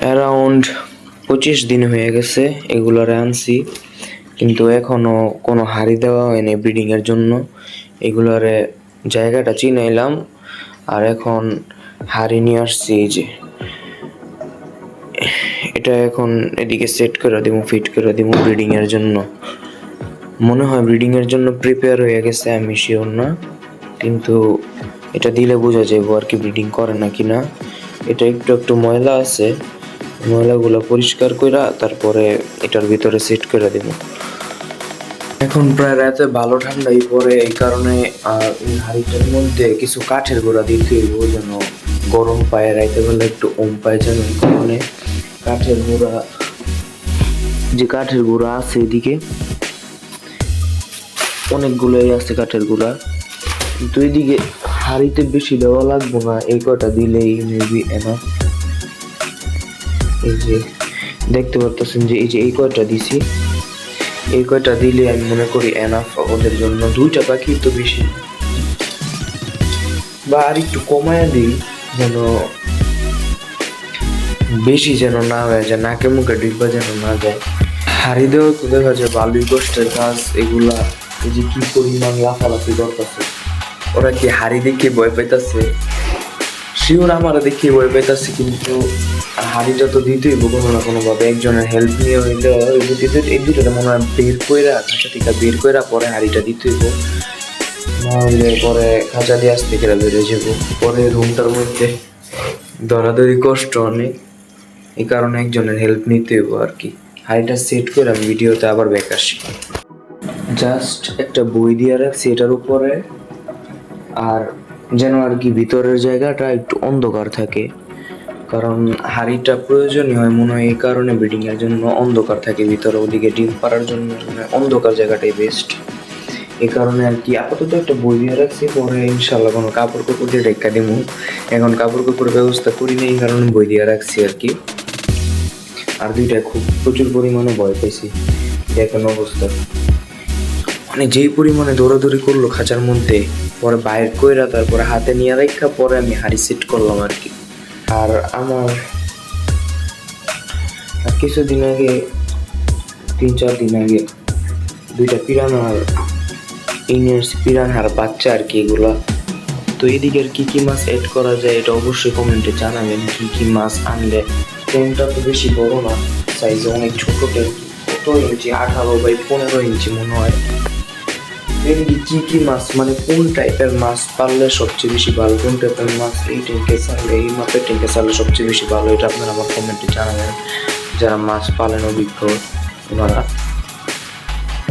Around পঁচিশ দিন হয়ে গেছে এগুলোরে আনছি কিন্তু এখনও কোনো হাড়ি দেওয়া হয়নি ব্রিডিংয়ের জন্য। এগুলোরে জায়গাটা চিনাইলাম, আর এখন হাড়ি নিয়ে আসছি যে। এটা এখন এদিকে সেট করে দিব ফিট করে দিব ব্রিডিংয়ের জন্য। মনে হয় ব্রিডিংয়ের জন্য প্রিপেয়ার হয়ে গেছে, আমি শিওর না। কিন্তু এটা দিলে বোঝা যাবে আর কি ব্রিডিং করে না। কিনা এটা একটু একটু ময়লা আছে ময়লাগুলো পরিষ্কার কইরা তারপরে এটার ভিতরে সেট করে দিব। এখন প্রায় রাতে ভালো ঠান্ডাই পরে এই কারণে আর এই হাড়িটার মধ্যে কিছু কাঠের গোড়া দিতে হইব যেন গরম পায় রাইতে বেলা একটু ওম পায় যেন এই কারণে কাঠের গোড়া, যে কাঠের গোড়া আছে এদিকে, অনেকগুলোই আছে কাঠের গুঁড়া। কিন্তু এদিকে হাড়িতে বেশি দেওয়া লাগবো না, এই কটা দিলেই মেবি এনা এই যে দেখতে পারতেছেন যে এই যে এই কয়টা দিছি, এই কয়টা দিলে আমি মনে করি এনাফ ওদের জন্য। দুইটা পাখি তো বেশি বা আর একটু কমায় দিই যেন বেশি যেন না হয়ে যায়, নাকে মুখে ডিব্বা যেন না যায়। হাড়ি দেওয়া তো দেখা যায় বালুই কষ্টের কাজ, এগুলা এই যে কি পরিমাণ লাফালাফি করতেছে। ওরা কি হাড়ি দেখে ভয় পাইতাছে? শিওর আমার দেখে ভয় পাইতাছে, কিন্তু হাড়িটা তো দিতেই হইব কোনো না কোনোভাবে। একজনের হেল্প নিয়ে হইলে এই দুটো- মনে হয় বের কইরা খাঁচা থেকে বের কইরা পরে হাড়িটা দিতে হইব। নাহলে পরে খাঁচা দিয়ে আসতে গেলে বেড়ে যাব। পরে রুমটার মধ্যে ধরাধরি কষ্ট অনেক। এই কারণে একজনের হেল্প নিতে হইব আর কি। হাড়িটা সেট করে আমি ভিডিওতে আবার ব্যাক আসি। জাস্ট একটা বই দিয়ে রাখছি এটার উপরে। আর যেন আর কি ভিতরের জায়গাটা একটু অন্ধকার থাকে। কারণ হাড়িটা প্রয়োজনীয় হয়, মনে হয় এই কারণে ব্রিডিং এর জন্য অন্ধকার থাকে ভিতরে, ওদিকে ডিম পাড়ার জন্য অন্ধকার জায়গাটাই বেস্ট এই কারণে আর কি আপাতত একটা বই দিয়ে রাখছি, পরে ইনশাল্লাহ কোনো কাপড় কাপড় দিয়ে রেখা দিব। এখন কাপড় কাপড়ের ব্যবস্থা করি না এই কারণে বই দিয়ে রাখছি আর কি। আর দুইটা খুব প্রচুর পরিমাণে ভয় পেয়েছি দেখেন অবস্থা। মানে যেই পরিমাণে দৌড়াদৌড়ি করল খাঁচার মধ্যে, পরে বাইর কইরা তারপরে হাতে নিয়ে রেখা পরে আমি হাড়ি সেট করলাম আর কি। আর আমার আর কিছুদিন আগে, তিন চার দিন আগে দুইটা পিরানার ইংলিশ পিরানহার বাচ্চা আর কি এগুলা। তো এদিকের কী কী মাছ অ্যাড করা যায় এটা অবশ্যই কমেন্টে জানাবেন, কী কী মাছ আনলে ট্রেনটা তো বেশি বড় না সাইজে অনেক ছোট কত ইঞ্চি? আঠারো বাই পনেরো ইঞ্চি মনে হয়। এদিকে কি কি মাছ মানে কোন টাইপের মাছ পারলে সবচেয়ে বেশি ভালো? কোন টাইপের মাছ? এই ট্যাঙ্কে ছাড়লে, এই মাপের ট্যাঙ্কে ছাড়লে সবচেয়ে বেশি ভালো? এটা আপনারা আমার কমেন্টে জানাবেন। যারা মাছ পালেন অভিজ্ঞ ওনারা।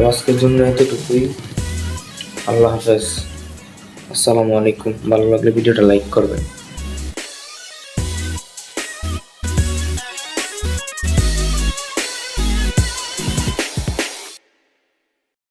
আজকের জন্য এতটুকুই। আল্লাহ হাফেজ। আসসালামু আলাইকুম। ভালো লাগলে ভিডিওটা লাইক করবেন।